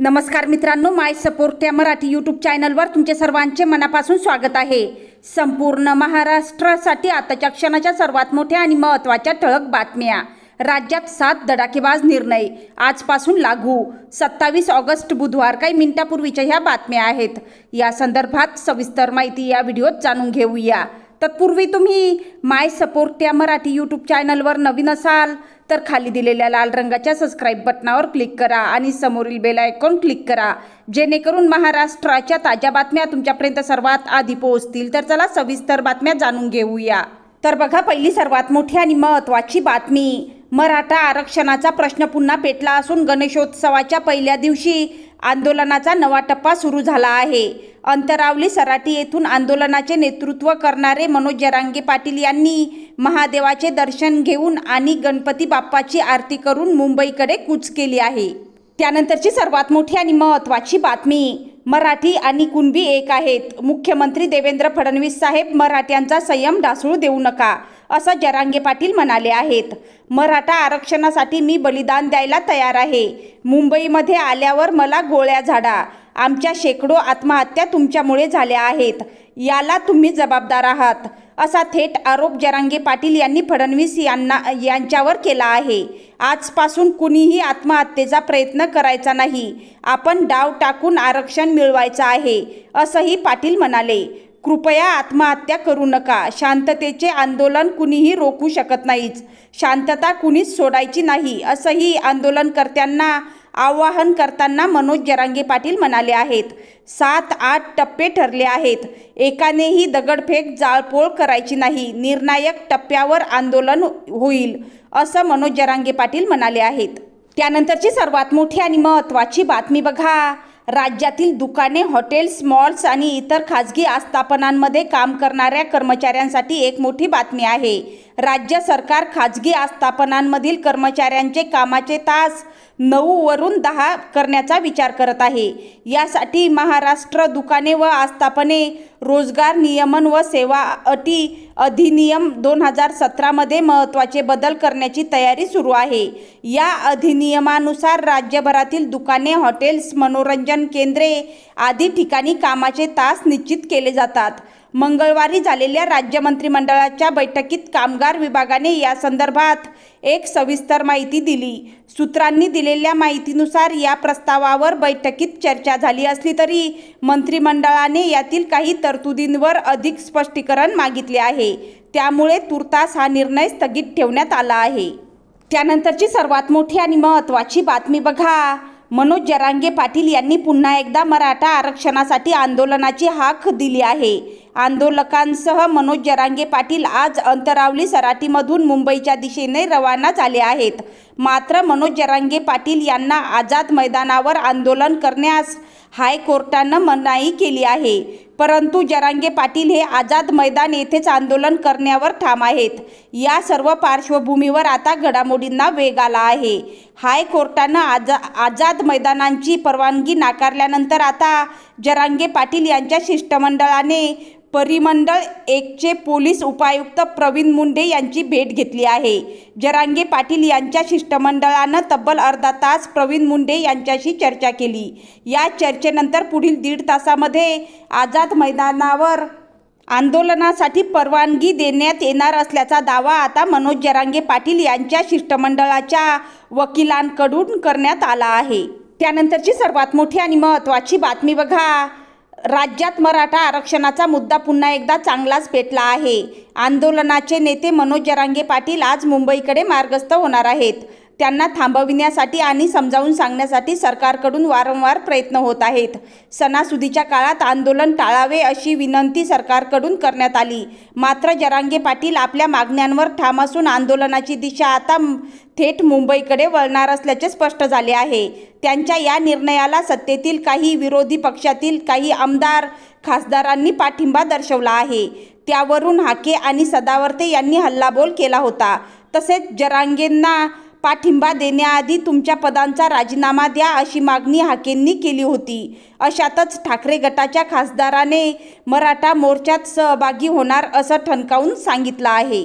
नमस्कार मित्रांनो माय सपोर्ट या मराठी यूट्यूब चॅनलवर तुमचे सर्वांचे मनापासून स्वागत आहे. संपूर्ण महाराष्ट्रासाठी आताच्या क्षणाच्या सर्वात मोठ्या आणि महत्त्वाच्या ठळक बातम्या. राज्यात सात धडाकेबाज निर्णय आजपासून लागू. सत्तावीस ऑगस्ट बुधवार काही मिनिटापूर्वीच्या ह्या बातम्या आहेत. या संदर्भात सविस्तर माहिती या व्हिडिओत जाणून घेऊया. तत्पूर्वी तुम्ही माय सपोर्ट या मराठी यूट्यूब चॅनलवर नवीन असाल तर खाली दिलेल्या लाल रंगाच्या सबस्क्राईब बटनावर क्लिक करा आणि समोरील बेल आयकॉन क्लिक करा. जेणेकरून महाराष्ट्राच्या ताज्या बातम्या तुमच्यापर्यंत सर्वात आधी पोहोचतील. तर चला सविस्तर बातम्या जाणून घेऊया. तर बघा पहिली सर्वात मोठी आणि महत्त्वाची बातमी मराठा आरक्षणाचा प्रश्न पुन्हा पेटला असून गणेशोत्सवाच्या पहिल्या दिवशी आंदोलनाचा नवा टप्पा सुरू झाला आहे. अंतरावली सराठी येथून आंदोलनाचे नेतृत्व करणारे मनोज जरांगे पाटील यांनी महादेवाचे दर्शन घेऊन आणि गणपती बाप्पाची आरती करून मुंबईकडे कूच केली आहे. त्यानंतरची सर्वात मोठी आणि महत्त्वाची बातमी मराठी आणि कुणबी एक आहेत. मुख्यमंत्री देवेंद्र फडणवीस साहेब मराठ्यांचा संयम ढासळू देऊ नका. असं जरांगे पाटील म्हणाले आहेत. मराठा आरक्षणासाठी मी बलिदान द्यायला तयार आहे. मुंबईमध्ये आल्यावर मला गोळ्या झाडा. आमच्या शेकडो आत्महत्या तुमच्यामुळे झाल्या आहेत. याला तुम्ही जबाबदार आहात. असा थेट आरोप जरांगे पाटील यांनी फडणवीस यांना यांच्यावर केला आहे. आजपासून कुणीही आत्महत्येचा प्रयत्न करायचा नाही. आपण डाव टाकून आरक्षण मिळवायचं आहे असंही पाटील म्हणाले. कृपया आत्महत्या करू नका. शांततेचे आंदोलन कुणीही रोखू शकत नाहीच. शांतता कुणीच सोडायची नाही असंही आंदोलनकर्त्यांना आवाहन करताना मनोज जरांगे पाटील म्हणाले आहेत. सात आठ टप्पे ठरले आहेत. एकानेही दगडफेक जाळपोळ करायची नाही. निर्णायक टप्प्यावर आंदोलन होईल असं मनोज जरांगे पाटील म्हणाले आहेत. त्यानंतरची सर्वात मोठी आणि महत्त्वाची बातमी बघा. राज्यातील दुकाने हॉटेल्स मॉल्स आणि इतर खाजगी आस्थापनांमध्ये काम करणाऱ्या कर्मचाऱ्यांसाठी एक मोठी बातमी आहे. राज्य सरकार खाजगी आस्थापनांमधील कर्मचाऱ्यांचे कामाचे तास नऊवरून दहा करण्याचा विचार करत आहे. यासाठी महाराष्ट्र दुकाने व आस्थापने रोजगार नियमन व सेवा अटी अधिनियम दोन हजार सतरामध्ये महत्त्वाचे बदल करण्याची तयारी सुरू आहे. या अधिनियमानुसार राज्यभरातील दुकाने हॉटेल्स मनोरंजन केंद्रे आदी ठिकाणी कामाचे तास निश्चित केले जातात. मंगळवारी झालेल्या राज्य मंत्रिमंडळाच्या बैठकीत कामगार विभागाने या संदर्भात एक सविस्तर माहिती दिली. सूत्रांनी दिलेल्या माहितीनुसार या प्रस्तावावर बैठकीत चर्चा झाली असली तरी मंत्रिमंडळाने यातील काही तरतुदींवर अधिक स्पष्टीकरण मागितले आहे. त्यामुळे तुर्तास हा निर्णय स्थगित ठेवण्यात आला आहे. त्यानंतरची सर्वात मोठी आणि महत्त्वाची बातमी बघा. मनोज जरांगे पाटील यांनी पुन्हा एकदा मराठा आरक्षणासाठी आंदोलनाची हाक दिली आहे. आंदोलकांसह मनोज जरांगे पाटील आज अंतरावली सराटीमधून मुंबईच्या दिशेने रवाना झाले आहेत. मात्र मनोज जरांगे पाटील यांना आझाद मैदानावर आंदोलन करण्यास हायकोर्टानं मनाई केली आहे. परंतु जरांगे पाटील हे आझाद मैदान येथेच आंदोलन करण्यावर ठाम आहेत. या सर्व पार्श्वभूमीवर आता घडामोडींना वेग आला आहे. हायकोर्टानं आजा आझाद मैदानांची परवानगी नाकारल्यानंतर आता जरांगे पाटील यांच्या शिष्टमंडळाने परिमंडळ एकचे पोलीस उपायुक्त प्रवीण मुंडे यांची भेट घेतली आहे. जरांगे पाटील यांच्या शिष्टमंडळानं तब्बल अर्धा तास प्रवीण मुंडे यांच्याशी चर्चा केली. या चर्चेनंतर पुढील दीड तासामध्ये आझाद मैदानावर आंदोलनासाठी परवानगी देण्यात येणार असल्याचा दावा आता मनोज जरांगे पाटील यांच्या शिष्टमंडळाच्या वकिलांकडून करण्यात आला आहे. त्यानंतरची सर्वात मोठी आणि महत्त्वाची बातमी बघा. राज्यात मराठा आरक्षणाचा मुद्दा पुन्हा एकदा चांगलाच पेटला आहे. आंदोलनाचे नेते मनोज जरांगे पाटील आज मुंबईकडे मार्गस्थ होणार आहेत. त्यांना थांबविण्यासाठी आणि समजावून सांगण्यासाठी सरकारकडून वारंवार प्रयत्न होत आहेत. सणासुदीच्या काळात आंदोलन टाळावे अशी विनंती सरकारकडून करण्यात आली. मात्र जरांगे पाटील आपल्या मागण्यांवर ठाम असून आंदोलनाची दिशा आता थेट मुंबईकडे वळणार असल्याचे स्पष्ट झाले आहे. त्यांच्या या निर्णयाला सत्तेतील काही विरोधी पक्षातील काही आमदार खासदारांनी पाठिंबा दर्शवला आहे. त्यावरून हाके आणि सदावर्ते यांनी हल्लाबोल केला होता. तसेच जरांगेंना पाठिंबा देण्याआधी तुमच्या पदांचा राजीनामा द्या अशी मागणी हाकेंनी केली होती. अशातच ठाकरे गटाच्या खासदाराने मराठा मोर्चात सहभागी होणार असं ठणकावून सांगितलं आहे.